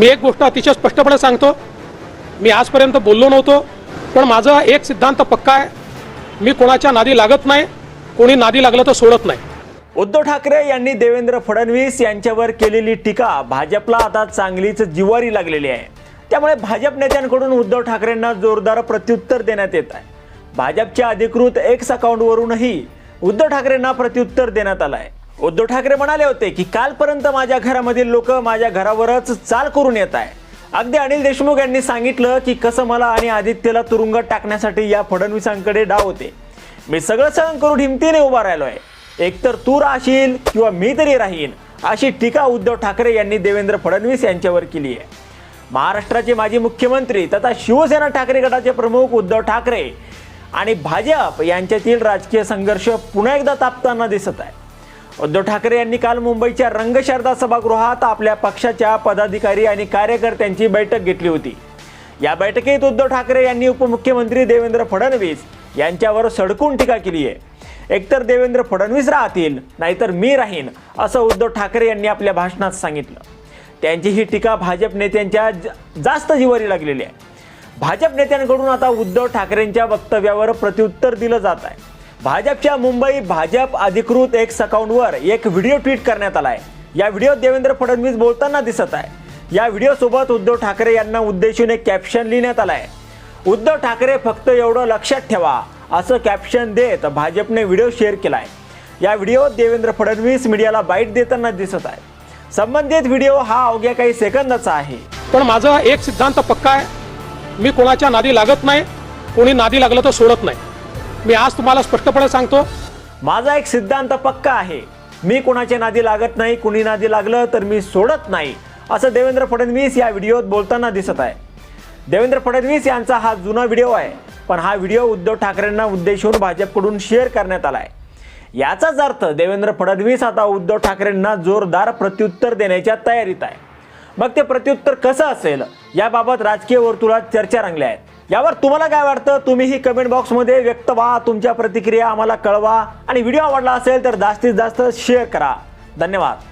मी एक गोष्ट अतिशय स्पष्टपणे सांगतो. मी आजपर्यंत बोललो नव्हतो पण माझा एक सिद्धांत पक्का आहे. मी कोणाच्या नादी लागत नाही कोणी नादी लागलं तर सोडत नाही. उद्धव ठाकरे यांनी देवेंद्र फडणवीस यांच्यावर केलेली टीका भाजपला आता चांगलीच जिवारी लागलेली आहे. त्यामुळे भाजप नेत्यांकडून उद्धव ठाकरेंना जोरदार प्रत्युत्तर देण्यात येत आहे. भाजपच्या अधिकृत एक्स अकाउंटवरूनही उद्धव ठाकरेंना प्रत्युत्तर देण्यात आलं आहे उद्धव ठाकरे म्हणाले होते की कालपर्यंत माझ्या घरामधील लोक माझ्या घरावरच चाल करून येत आहे. अगदी अनिल देशमुख यांनी सांगितलं की कसं मला आणि आदित्यला तुरुंगात टाकण्यासाठी या फडणवीसांकडे डाव होते. मी सगळं सहन करून हिमतीने उभा राहिलो आहे एकतर तू राहशील किंवा मी तरी राहीन अशी टीका उद्धव ठाकरे यांनी देवेंद्र फडणवीस यांच्यावर केली आहे. महाराष्ट्राचे माजी मुख्यमंत्री तथा शिवसेना ठाकरे गटाचे प्रमुख उद्धव ठाकरे आणि भाजप यांच्यातील राजकीय संघर्ष पुन्हा एकदा तापताना दिसत आहे. उद्धव ठाकरे यांनी काल मुंबईच्या रंगशारदा सभागृहात आपल्या पक्षाच्या पदाधिकारी आणि कार्यकर्त्यांची बैठक घेतली होती. या बैठकीत उद्धव ठाकरे यांनी उपमुख्यमंत्री देवेंद्र फडणवीस यांच्यावर सडकून टीका केली आहे. एकतर देवेंद्र फडणवीस राहतील नाहीतर मी राहीन असं उद्धव ठाकरे यांनी आपल्या भाषणात सांगितलं. त्यांची ही टीका भाजप नेत्यांच्या जास्त जिवारी लागलेली आहे. भाजप नेत्यांकडून आता उद्धव ठाकरेंच्या वक्तव्यावर प्रत्युत्तर दिलं जात आहे. भाजपच्या मुंबई भाजप अधिकृत एक्स अकाउंटवर एक व्हिडिओ ट्विट करण्यात आला आहे या व्हिडिओत देवेंद्र फडणवीस बोलताना दिसत आहे. या व्हिडिओसोबत उद्धव ठाकरे यांना उद्देशून एक कॅप्शन लिहिण्यात आलं आहे उद्धव ठाकरे फक्त एवढं लक्षात ठेवा असं कॅप्शन देत भाजपने व्हिडिओ शेअर केला आहे या व्हिडिओत देवेंद्र फडणवीस मीडियाला बाईट देताना दिसत आहे. संबंधित व्हिडिओ हा अवघ्या काही सेकंदाचा आहे. पण माझा एक सिद्धांत पक्का आहे. मी कोणाच्या नादी लागत नाही कोणी नादी लागलं तर सोडत नाही. मी आज तुम्हाला स्पष्टपणे सांगतो माझा एक सिद्धांत पक्का आहे. मी कुणाच्या नादी लागत नाही कुणी नादी लागलं तर मी सोडत नाही असं देवेंद्र फडणवीस या व्हिडिओत बोलताना दिसत आहे. देवेंद्र फडणवीस यांचा हा जुना व्हिडिओ आहे पण हा व्हिडिओ उद्धव ठाकरेंना उद्देशून भाजपकडून शेअर करण्यात आला आहे याचाच अर्थ देवेंद्र फडणवीस आता उद्धव ठाकरेंना जोरदार प्रत्युत्तर देण्याच्या तयारीत आहे. मग ते प्रत्युत्तर कसं असेल? याबाबत राजकीय वर्तुळात चर्चा रंगल्या आहेत. यावर तुम्हाला काय वाटतं? तुम्हीही कमेंट बॉक्समध्ये व्यक्त व्हा. तुमच्या प्रतिक्रिया आम्हाला कळवा. आणि व्हिडिओ आवडला असेल तर जास्तीत जास्त शेअर करा. धन्यवाद.